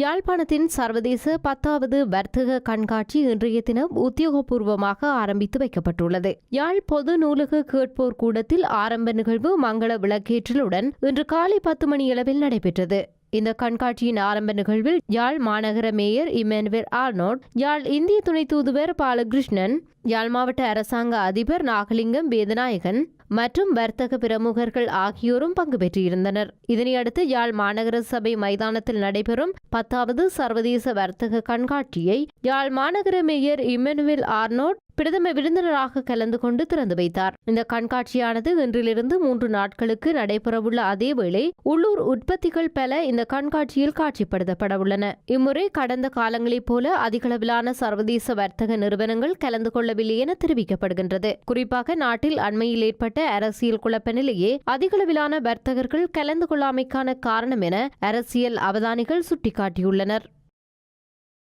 யாழ்ப்பாணத்தின் சர்வதேச பத்தாவது வர்த்தக கண்காட்சி இன்றைய தினம் உத்தியோகபூர்வமாக ஆரம்பித்து வைக்கப்பட்டுள்ளது. யாழ் பொது நூலக கேட்போர் கூடத்தில் ஆரம்ப நிகழ்வு மங்கள விளக்கேற்றலுடன் இன்று காலை பத்து மணியளவில் நடைபெற்றது. இந்த கண்காட்சியின் ஆரம்ப நிகழ்வில் யாழ் மாநகர மேயர் இமானுவேல் ஆர்னோட் யாழ் இந்திய துணை தூதுவர் பாலகிருஷ்ணன் யாழ் மாவட்ட அரசாங்க அதிபர் நாகலிங்கம் வேதநாயகன் மற்றும் வர்த்தக பிரமுகர்கள் ஆகியோரும் பங்கு பெற்றிருந்தனர். இதனையடுத்து யாழ் மாநகர சபை மைதானத்தில் நடைபெறும் பத்தாவது சர்வதேச வர்த்தக கண்காட்சியை யாழ் மாநகர மேயர் இமனுவேல் ஆர்னோட் பிரதம விருந்தினராக கலந்து கொண்டு திறந்து வைத்தார். இந்த கண்காட்சியானது இன்றிலிருந்து மூன்று நாட்களுக்கு நடைபெறவுள்ள அதேவேளை உள்ளூர் உற்பத்திகள் பல இந்த கண்காட்சியில் காட்சிப்படுத்தப்பட உள்ளன இம்முறை கடந்த காலங்களைப் போல அதிகளவிலான சர்வதேச வர்த்தக நிறுவனங்கள் கலந்து கொள்ளவில்லை என தெரிவிக்கப்படுகின்றது. குறிப்பாக நாட்டில் அண்மையில் ஏற்பட்ட அரசியல் குழப்ப நிலையே அதிகளவிலான வர்த்தகர்கள் கலந்து கொள்ளாமைக்கான காரணம் என அரசியல் அவதானிகள் சுட்டிக்காட்டியுள்ளனர்.